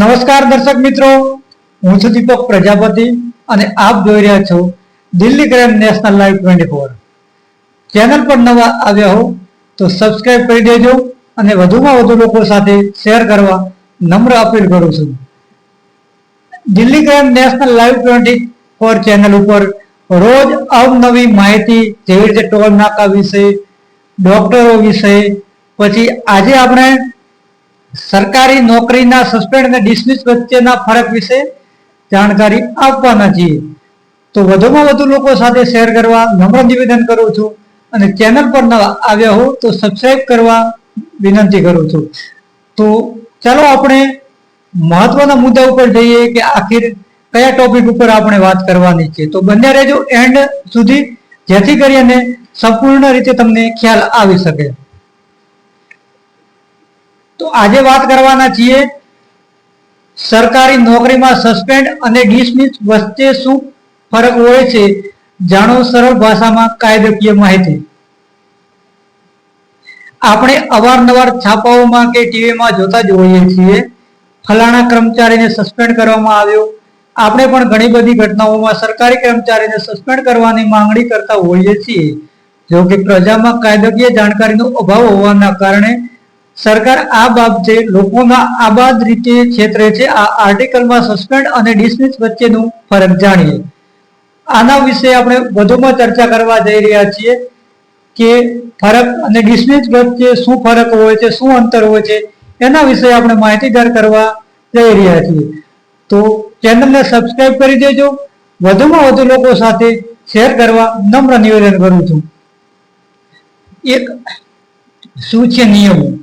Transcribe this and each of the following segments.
નમસ્કાર દર્શક મિત્રો. હું છું દીપક પ્રજાપતિ અને આપ જોઈ રહ્યા છો Delhi crime national live twenty four. Channel પર નવા આવ્યા હો તો સબસ્ક્રાઈબ કરી દેજો અને વધુમાં વધુ લોકો સાથે શેર કરવા નમ્ર અપીલ કરું છું. Delhi crime national live twenty four channel ઉપર રોજ અવનવી માહિતી જેવી રીતે ટોલ નાકા વિશે, ડોક્ટરો વિશે, પછી આજે આપણે સરકારી નોકરીના સસ્પેન્ડ અને ડિસમિસ વચ્ચેના ફરક વિશે જાણકારી આપવાના છીએ. તો વધુમાં વધુ લોકો સાથે શેર કરવા નમ્ર નિવેદન કરું છું અને ચેનલ પર નવા આવ્યા હો તો સબસ્ક્રાઈબ કરવા વિનંતી કરું છું. તો ચાલો આપણે મહત્વના મુદ્દા ઉપર જઈએ કે આખિર કયા ટોપિક ઉપર આપણે વાત કરવાની છે. તો બન્યા રહેજો એન્ડ સુધી. જેથી કરીને સંપૂર્ણ રીતે તમને ખ્યાલ આવી શકે. તો આજે વાત કરવાના છીએ સરકારી નોકરીમાં સસ્પેન્ડ અને ડિસમિસ વચ્ચે શું ફરક હોય છે? જાણો સરળ ભાષામાં કાયદાકીય માહિતી. આપણે અવારનવાર છાપાઓમાં કે ટીવીમાં જોતા જ હોઈએ છીએ. ફલાણા કર્મચારીને સસ્પેન્ડ કરવામાં આવ્યો. આપણે પણ ઘણી બધી ઘટનાઓમાં સરકારી કર્મચારીને સસ્પેન્ડ કરવાની માંગણી કરતા હોઈએ છીએ. જો કે પ્રજામાં કાયદાકીય જાણકારીનો અભાવ હોવાના કારણે સરકાર આ બાબતે લોકોના આબાદ રીતે ક્ષેત્રે છે. આ આર્ટિકલમાં સસ્પેન્ડ અને ડિસમિસ વચ્ચેનું ફરક જાણીએ. આના વિશે આપણે વધુમાં ચર્ચા કરવા જઈ રહ્યા છીએ કે ફરક અને ડિસમિસ વચ્ચે શું ફરક હોય છે, શું અંતર હોય છે, એના વિશે આપણે માહિતીગાર કરવા જઈ રહ્યા છીએ. તો ચેનલને સબસ્ક્રાઈબ કરી દેજો. વધુમાં વધુ લોકો સાથે શેર કરવા નમ્ર નિવેદન કરું છું. એક શું છે નિયમો?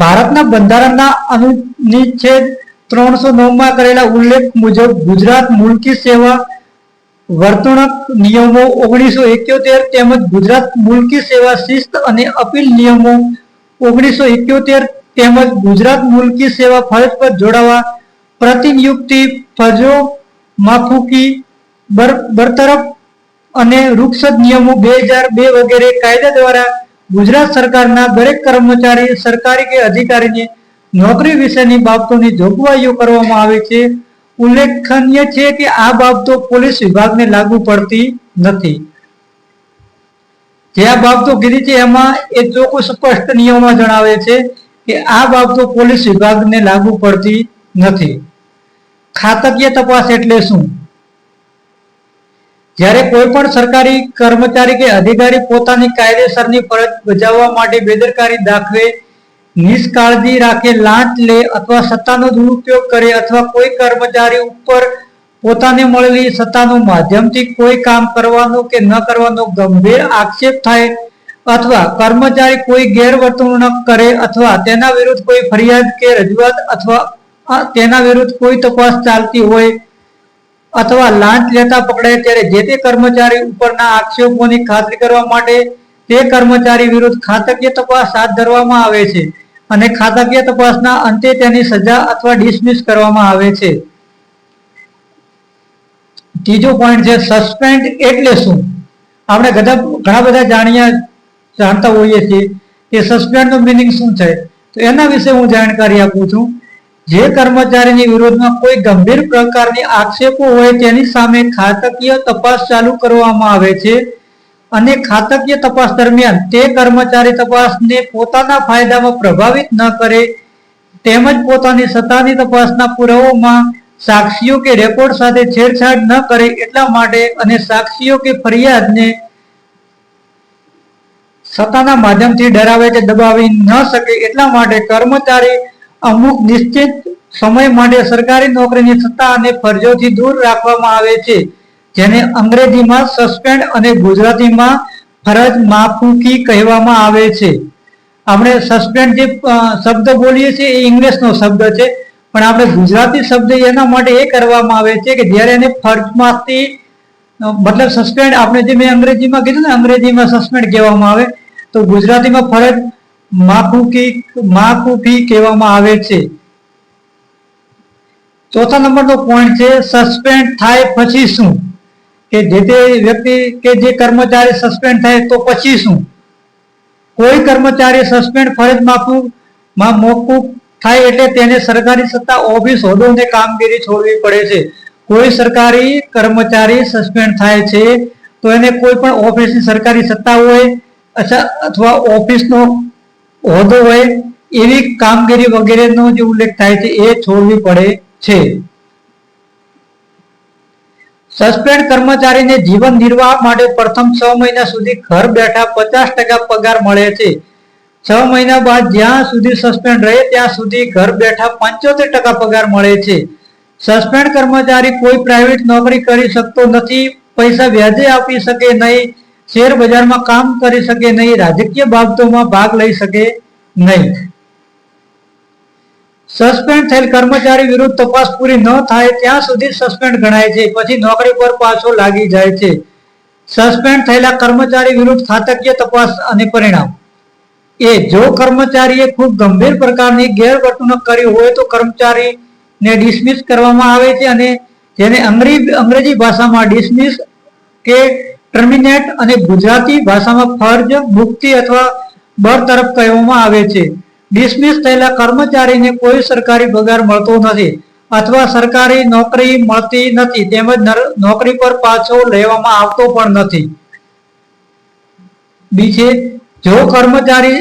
ભારતના બંધારણના અનુચ્છેદ ત્રણસો નવમાં કરેલા ઉલ્લેખ મુજબ ગુજરાત મુલકી સેવા વર્તણૂક નિયમો ઓગણીસો એક્યોતેર તેમજ ગુજરાત મુલકી સેવા શિસ્ત અને અપીલ નિયમો ઓગણીસો એક્યોતેર તેમજ ગુજરાત મુલકી સેવા ફરજ પર જોડાવા પ્રતિનિયુક્તિ ફરજો માફુકી બર- બરતરફ અને રૂક્ષદ નિયમો બે હજાર બે વગેરે કાયદા દ્વારા ગુજરાત સરકારના દરેક કર્મચારી, સરકારી કે અધિકારીને નોકરી વિશેની બાબતોની જોગવાઈઓ કરવામાં આવે છે. ઉલ્લેખનીય છે કે આ બાબતો પોલીસ વિભાગને લાગુ પડતી નથી. જે આ બાબતો કીધી છે એમાં એ ચોખ્ખું સ્પષ્ટ નિયમમાં જણાવે છે કે આ બાબતો પોલીસ વિભાગને લાગુ પડતી નથી. ખાતકીય તપાસ એટલે શું? જ્યારે કોઈ પણ સરકારી કર્મચારી કે અધિકારી પોતાની કાયદેસરની ફરજ બજાવવા માટે બેદરકારી દાખવે, નિષ્કાળજી રાખે, લાંચ લે અથવા સત્તાનો દુરુપયોગ કરે અથવા કોઈ કર્મચારી ઉપર પોતાને મળેલી સત્તાનું માધ્યમથી કોઈ કામ કરવાનો કે ન કરવાનો ગંભીર આક્ષેપ થાય અથવા કર્મચારી કોઈ ગેરવર્તણૂક કરે અથવા તેના વિરુદ્ધ કોઈ ફરિયાદ કે રજૂઆત અથવા તેના વિરુદ્ધ કોઈ તપાસ ચાલતી હોય અથવા લાંચ લેતા પકડાય ત્યારે જે તે કર્મચારી ઉપરના આક્ષેપોની ખાતરી કરવા માટે તે કર્મચારી વિરુદ્ધ ખાતકીય તપાસ હાથ ધરવામાં આવે છે અને ખાતાકીય તપાસના અંતે તેની સજા અથવા ડિસમિસ કરવામાં આવે છે. ત્રીજો પોઈન્ટ છે સસ્પેન્ડ એટલે શું? આપણે ઘણા બધા જાણ્યા જાણતા હોઈએ છીએ કે સસ્પેન્ડનું મિનિંગ શું છે? તો એના વિશે હું જાણકારી આપું છું. જે કર્મચારીની વિરોધમાં કોઈ ગંભીર પ્રકારની આક્ષેપો હોય તેની સામે ખાતકીય તપાસ ચાલુ કરવામાં આવે છે અને ખાતકીય તપાસ દરમિયાન તે કર્મચારી તપાસને પોતાના ફાયદામાં પ્રભાવિત ન કરે, તેમજ પોતાની સત્તાની તપાસના પુરાવોમાં સાક્ષીઓ કે રેકોર્ડ સાથે છેડછાડ ન કરે એટલા માટે અને સાક્ષીઓ કે ફરિયાદને સત્તાના માધ્યમથી ડરાવે કે દબાવી ન શકે એટલા માટે કર્મચારી અમુક નિશ્ચિત સમય માટે સરકારી નોકરીની સત્તા અને ફરજોથી દૂર રાખવામાં આવે છે, જેને અંગ્રેજીમાં સસ્પેન્ડ અને ગુજરાતીમાં ફરજ માફૂકી કહેવામાં આવે છે. આપણે સસ્પેન્ડ જે શબ્દ બોલીએ છીએ એ ઇંગ્લિશનો શબ્દ છે, પણ આપણે ગુજરાતી શબ્દ એના માટે એ કરવામાં આવે છે કે જ્યારે એને ફરજમાંથી મતલબ સસ્પેન્ડ આપણે જે મેં અંગ્રેજીમાં કીધું ને, અંગ્રેજીમાં સસ્પેન્ડ કહેવામાં આવે, તો ગુજરાતીમાં ફરજ માફૂકી માફૂકી કહેવામાં આવે છે. ચોથા નંબરનો પોઈન્ટ છે સસ્પેન્ડ થાય પછી શું? કે જે તે વ્યક્તિ કે જે કર્મચારી સસ્પેન્ડ થાય તો પછી શું? કોઈ કર્મચારી સસ્પેન્ડ ફરજ માફું માં મોકૂફ થાય એટલે તેને સરકારી સત્તા ઓફિસ હોદ્દો અને કામગીરી છોડવી પડે છે. કોઈ સરકારી કર્મચારી સસ્પેન્ડ થાય છે તો એને કોઈ પણ ઓફિસની સરકારી સત્તા હોય અથવા ઓફિસનો હોદ્દો હોય એવી કામગીરી વગેરેનો જે ઉલ્લેખ થાય છે એ છોડવી પડે છે. સસ્પેન્ડ કર્મચારીને જીવન નિર્વાહ માટે પ્રથમ છ મહિના સુધી ઘર બેઠા પચાસ ટકા પગાર મળે છે. છ મહિના બાદ જ્યાં સુધી સસ્પેન્ડ રહે ત્યાં સુધી ઘર બેઠા પંચોતેર ટકા પગાર મળે છે. સસ્પેન્ડ કર્મચારી કોઈ પ્રાઇવેટ નોકરી કરી શકતો નથી, પૈસા વ્યાજે આપી શકે નહીં શેર બજારમાં કામ કરી શકે નહીં, રાજકીય બાબતોમાં ભાગ લઈ શકે નહીં. સસ્પેન્ડ થયેલ કર્મચારી વિરુદ્ધ તપાસ પૂરી ન થાય ત્યાં સુધી સસ્પેન્ડ ગણાય છે. પછી નોકરી પર પાછો લાગી જાય છે. સસ્પેન્ડ થયેલા કર્મચારી વિરુદ્ધ ખાતકીય તપાસ અને પરિણામ. એ જો કર્મચારીએ ખૂબ ગંભીર પ્રકારની ગેરવર્તણૂક કરી હોય તો કર્મચારીને ડિસમિસ કરવામાં આવે છે અને જેને અંગ્રેજી અંગ્રેજી ભાષામાં ડિસમિસ કે ટર્મિનેટ અને ગુજરાતી ભાષામાં ફરજ, મુક્તિ અથવા બરતરફ કહેવામાં આવે છે. ડિસમિસ થયેલા કર્મચારીને કોઈ સરકારી પગાર મળતો નથી અથવા સરકારી નોકરી મળતી નથી તેમજ નોકરી પર પાછો લેવામાં આવતો પણ નથી. બીજે, જો કર્મચારી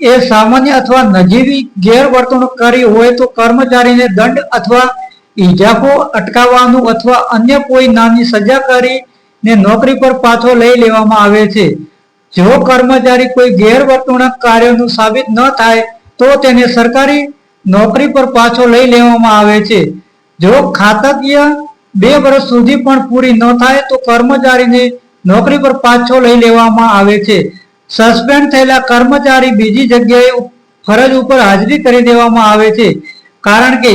એ સામાન્ય અથવા નજીવી ગેરવર્તણૂક કરી હોય તો કર્મચારીને દંડ અથવા ઈજાફો અટકાવવાનું અથવા અન્ય કોઈ નાની સજા કરીને નોકરી પર પાછો લઈ લેવામાં આવે છે. જો કર્મચારી કોઈ ગેરવર્તણૂક કાર્યનું સાબિત ન થાય, તો તેને સરકારી નોકરી પર પાછો લઈ લેવામાં આવે છે. જો ખાતાકીય બે વર્ષ સુધી પણ પૂરી ન થાય, તો કર્મચારીને નોકરી પર પાછો લઈ લેવામાં આવે છે. સસ્પેન્ડ થયેલા કર્મચારી બીજી જગ્યાએ ફરજ ઉપર હાજરી કરી દેવામાં આવે છે. કારણ કે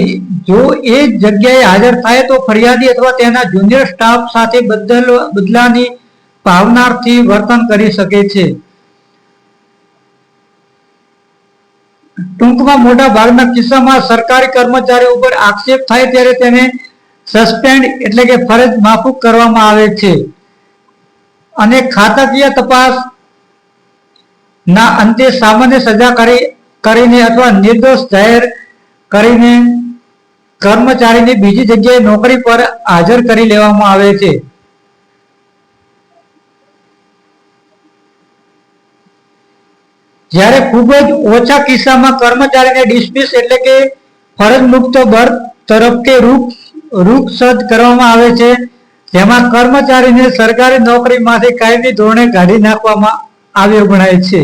જો એ જગ્યાએ હાજર થાય તો ફરિયાદી અથવા તેના જુનિયર સ્ટાફ સાથે બદલ બદલાની ભાવનાથી વર્તન કરી શકે છે. ટૂંકમાં મોટા ભાગના કિસ્સામાં સરકારી કર્મચારી ઉપર આક્ષેપ થાય ત્યારે તેને સસ્પેન્ડ એટલે કે ફરજ માફૂક કરવામાં આવે છે. અને ખાતાકીય તપાસ ના અંતે સામાન્ય સજા કરી કરીને અથવા નિર્દોષ જાહેર કરીને કર્મચારીને બીજી જગ્યાએ નોકરી પર હાજર કરી લેવામાં આવે છે. જ્યારે ખૂબ જ ઓછા કિસ્સામાં કર્મચારીને ડિસમિસ એટલે કે ફરજ મુક્ત બર્થ તરફ કે રૂપ રૂપસદ કરવામાં આવે છે. જેમાં કર્મચારીને સરકારી નોકરીમાંથી કાયમી ધોરણે કાઢી નાખવામાં આવ્યો ગણાય છે.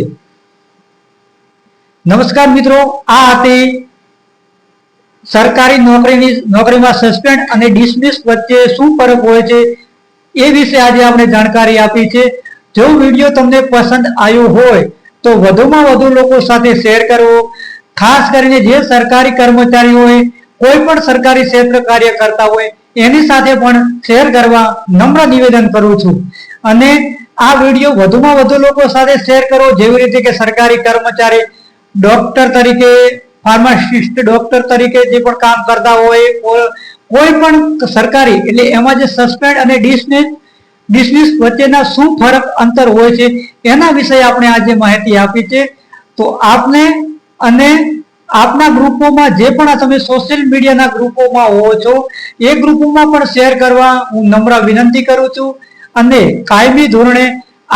નમસ્કાર મિત્રો, આ હતી સરકારી નોકરીની, નોકરીમાં સસ્પેન્ડ અને ડિસમિસ વચ્ચે શું ફરક હોય છે એ વિશે આજે આપણે જાણકારી આપી છે. જો વીડિયો તમને પસંદ આવ્યો હોય તો વધુમાં વધુ લોકો સાથે શેર કરવો ખાસ કરીને જે સરકારી કર્મચારીઓ હોય, કોઈ પણ સરકારી ક્ષેત્ર કાર્ય કરતા હોય, એની સાથે પણ શેર કરવા નમ્ર નિવેદન કરું છું. અને આ વીડિયો વધુમાં વધુ લોકો સાથે શેર કરો. જેવી રીતે કે સરકારી કર્મચારી ડોક્ટર તરીકે ફાર્માસિસ્ટ, ડોક્ટર તરીકે જે પણ કામ કરતા હોય કોઈ પણ સરકારી, એટલે એમાં જે સસ્પેન્ડ અને ડિસમિસ ડિસમિસ વચ્ચેના શું ફરક અંતર હોય છે, એના વિશે આપણે આજે માહિતી આપી છે. તો આપને અને આપના ગ્રુપોમાં જે પણ તમે સોશિયલ મીડિયાના ગ્રુપોમાં હો છો, એ ગ્રુપોમાં પણ શેર કરવા હું નમ્ર વિનંતી કરું છું. અને કાયમી ધોરણે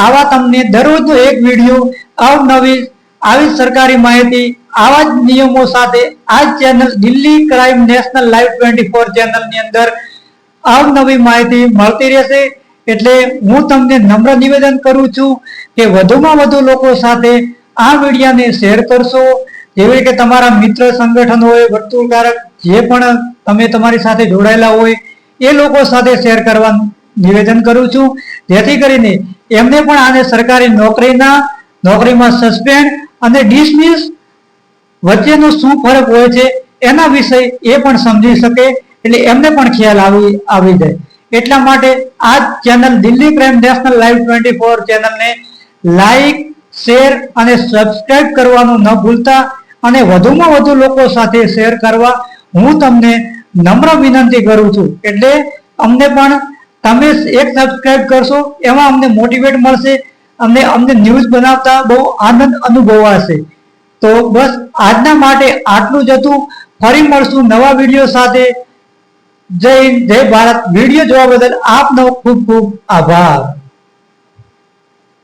આવા તમને દરરોજનો એક વીડિયો, અવનવી, આવી સરકારી માહિતી આવા જ નિયમો સાથે આ channel Delhi crime national live twenty four ચેનલની અંદર અવનવી માહિતી મળતી રહેશે. એટલે હું તમને નમ્ર નિવેદન કરું છું કે વધુમાં વધુ લોકો સાથે આ વિડીયાને શેર કરશો. જેવી કે તમારા મિત્ર સંગઠન હોય, વર્તુળકારક, જે પણ તમે તમારી સાથે જોડાયેલા હોય, એ લોકો સાથે શેર કરવાનું નિવેદન કરું છું. જેથી કરીને એમને પણ આને સરકારી નોકરીના, નોકરીમાં સસ્પેન્ડ અને ડિસમિસ વચ્ચેનો શું ફરક હોય છે એના વિષય એ પણ સમજી શકે એટલે એમને પણ ખ્યાલ આવી આવી જાય. એટલા માટે આ channel Delhi crime national live twenty four ચેનલને લાઈક, શેર અને સબસ્ક્રાઇબ કરવાનું ન ભૂલતા અને વધુમાં વધુ લોકો સાથે શેર કરવા હું તમને નમ્ર વિનંતી કરું છું. એટલે અમને પણ તમે એક સબસ્ક્રાઇબ કરશો, એમાં અમને મોટિવેટ મળશે અને અમને ન્યૂઝ બનાવતા બહુ આનંદ અનુભવાશે. તો બસ આજના માટે આટલું જ હતું. ફરી મળશું નવા વીડિયો સાથે. જય જય ભારત. વીડિયો જોવા બદલ આપનો ખૂબ ખૂબ આભાર.